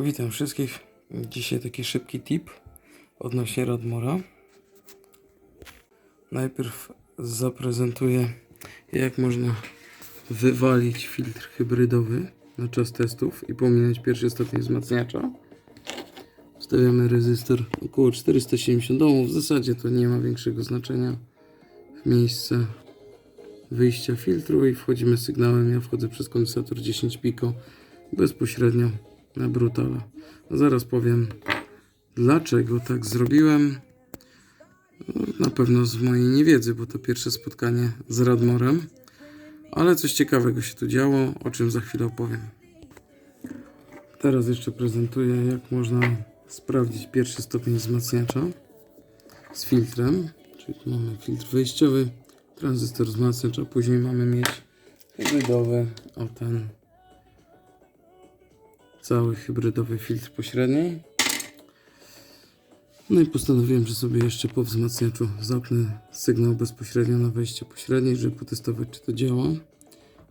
Witam wszystkich. Dzisiaj taki szybki tip odnośnie Radmora. Najpierw zaprezentuję jak można wywalić filtr hybrydowy na czas testów i pominąć pierwszy stopień wzmacniacza. Wstawiamy rezystor około 470 ohmów. W zasadzie to nie ma większego znaczenia w miejsce wyjścia filtru i wchodzimy sygnałem. Ja wchodzę przez kondensator 10 piko bezpośrednio na brutala. No zaraz powiem dlaczego tak zrobiłem. No, Na pewno z mojej niewiedzy, bo to pierwsze spotkanie z Radmorem. Ale coś ciekawego się tu działo, o czym za chwilę opowiem. Teraz jeszcze prezentuję, jak można sprawdzić pierwszy stopień wzmacniacza z filtrem. Czyli tu mamy filtr wyjściowy, tranzystor wzmacniacz, a później mamy mieć hybrydowy, o ten cały hybrydowy filtr pośredni. No i postanowiłem, że sobie jeszcze po wzmacniaczu zapnę sygnał bezpośrednio na wejście pośrednie, żeby potestować, czy to działa.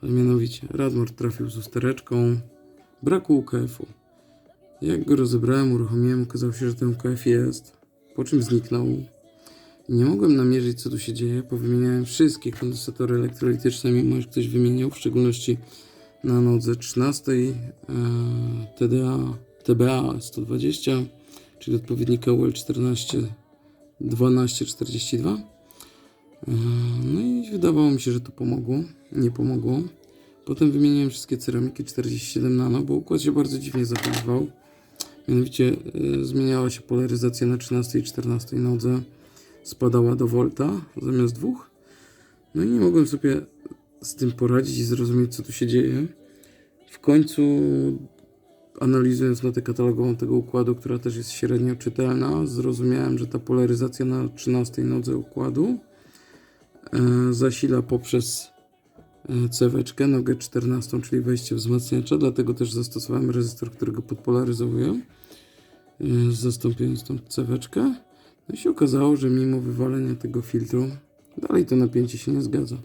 Ale mianowicie Radmor trafił z ustereczką braku UKF-u. Jak go rozebrałem, uruchomiłem, okazało się, że ten UKF jest, po czym zniknął. Nie mogłem namierzyć, co tu się dzieje, powymieniałem wszystkie kondensatory elektrolityczne, mimo że ktoś wymieniał, w szczególności na nodze 13 e, TDA, TBA 120, czyli odpowiednika UL14 1242. E, no i wydawało mi się, że to pomogło. Nie pomogło. Potem wymieniłem wszystkie ceramiki 47 nano, bo układ się bardzo dziwnie zachowywał. Mianowicie e, zmieniała się polaryzacja na 13 i 14 nodze. Spadała do volta zamiast dwóch. No i nie mogłem sobie z tym poradzić i zrozumieć, co tu się dzieje. W końcu, analizując notę katalogową tego układu, która też jest średnio czytelna, zrozumiałem, że ta polaryzacja na 13 nodze układu e, zasila poprzez e, ceweczkę, nogę 14, czyli wejście wzmacniacza, dlatego też zastosowałem rezystor, którego podpolaryzowuję, e, zastąpiając tą ceweczkę. No i się okazało, że mimo wywalenia tego filtru, dalej to napięcie się nie zgadza.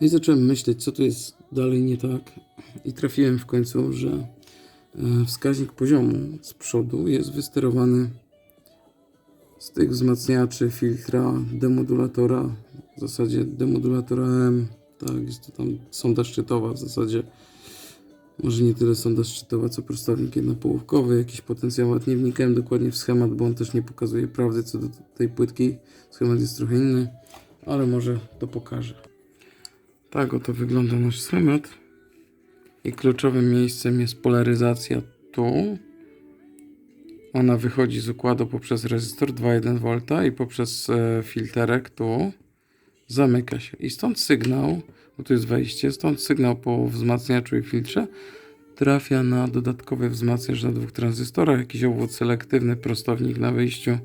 No i zacząłem myśleć, co tu jest dalej nie tak. I trafiłem w końcu, że e, wskaźnik poziomu z przodu jest wysterowany z tych wzmacniaczy filtra, demodulatora, w zasadzie demodulatora M. Tak, jest to tam sonda szczytowa w zasadzie. Może nie tyle sonda szczytowa, co prostownik jednopołówkowy, jakiś potencjomat. Nie wnikałem dokładnie w schemat, bo on też nie pokazuje prawdy co do tej płytki. Schemat jest trochę inny, ale może to pokażę. Tak oto wygląda nasz schemat. I kluczowym miejscem jest polaryzacja tu. Ona wychodzi z układu poprzez rezystor 2,1 V i poprzez e, filterek tu. Zamyka się. I stąd sygnał, bo tu jest wejście, stąd sygnał po wzmacniaczu i filtrze trafia na dodatkowy wzmacniacz na dwóch tranzystorach, jakiś obwód selektywny, prostownik na wyjściu.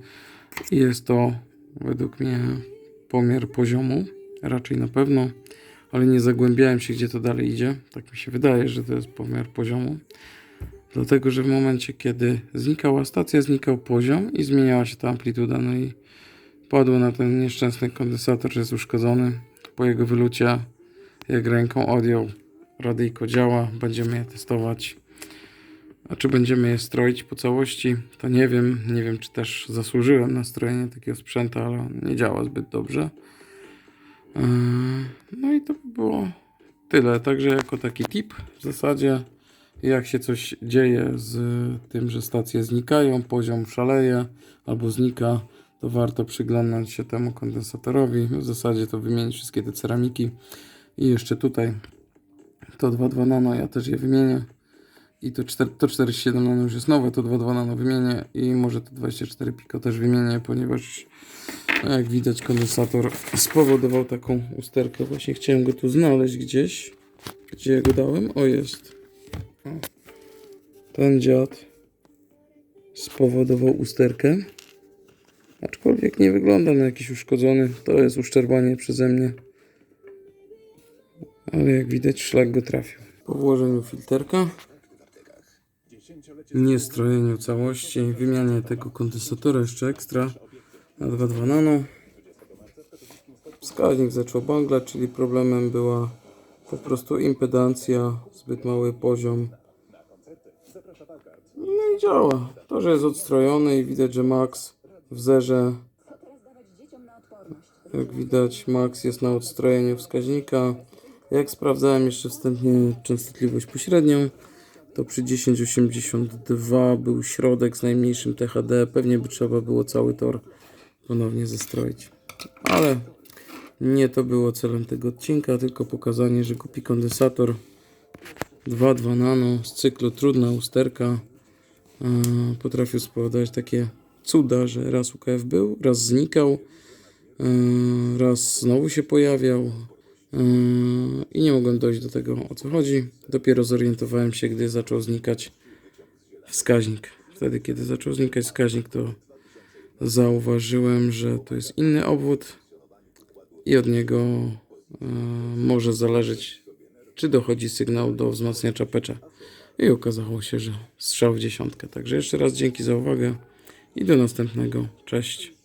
I jest to według mnie pomiar poziomu, raczej na pewno ale nie zagłębiałem się, gdzie to dalej idzie. Tak mi się wydaje, że to jest pomiar poziomu. Dlatego, że w momencie, kiedy znikała stacja, znikał poziom i zmieniała się ta amplituda. No i padło na ten nieszczęsny kondensator, że jest uszkodzony. Po jego wylucie, jak ręką odjął, radyjko działa, będziemy je testować. A czy będziemy je stroić po całości, to nie wiem. Nie wiem, czy też zasłużyłem na strojenie takiego sprzętu, ale nie działa zbyt dobrze. Yy, No i to by było tyle. Także jako taki tip w zasadzie, jak się coś dzieje z tym, że stacje znikają, poziom szaleje albo znika, to warto przyglądać się temu kondensatorowi. W zasadzie to wymienić wszystkie te ceramiki. I jeszcze tutaj to 2.2 nano, ja też je wymienię. I to, 4, to 47 nano już jest nowe, to 2.2 nano wymienię i może to 24 piko też wymienię, ponieważ no jak widać kondensator spowodował taką usterkę. Właśnie chciałem go tu znaleźć gdzieś. Gdzie go dałem? O jest. Ten dziad spowodował usterkę. Aczkolwiek nie wygląda na jakiś uszkodzony. To jest uszczerbanie przeze mnie. Ale jak widać szlak go trafił. Po włożeniu filterka nie strojeniu całości, wymianie tego kondensatora jeszcze ekstra na 2.2 nano. Wskaźnik zaczął banglać, czyli problemem była po prostu impedancja, zbyt mały poziom No i działa. To, że jest odstrojony i widać, że Max w zerze, jak widać, Max jest na odstrojeniu wskaźnika. Jak sprawdzałem jeszcze wstępnie częstotliwość pośrednią, to przy 1082 był środek z najmniejszym THD. Pewnie by trzeba było cały tor ponownie zestroić. Ale nie to było celem tego odcinka, tylko pokazanie, że kupi kondensator 2.2 nano z cyklu trudna usterka e, potrafił spowodować takie cuda, że raz UKF był, raz znikał, e, raz znowu się pojawiał e, i nie mogłem dojść do tego o co chodzi. Dopiero zorientowałem się, gdy zaczął znikać wskaźnik. Wtedy, kiedy zaczął znikać wskaźnik, to zauważyłem, że to jest inny obwód i od niego e, może zależeć, czy dochodzi sygnał do wzmacniacza pecza. I okazało się, że strzał w dziesiątkę. Także jeszcze raz dzięki za uwagę i do następnego. Cześć.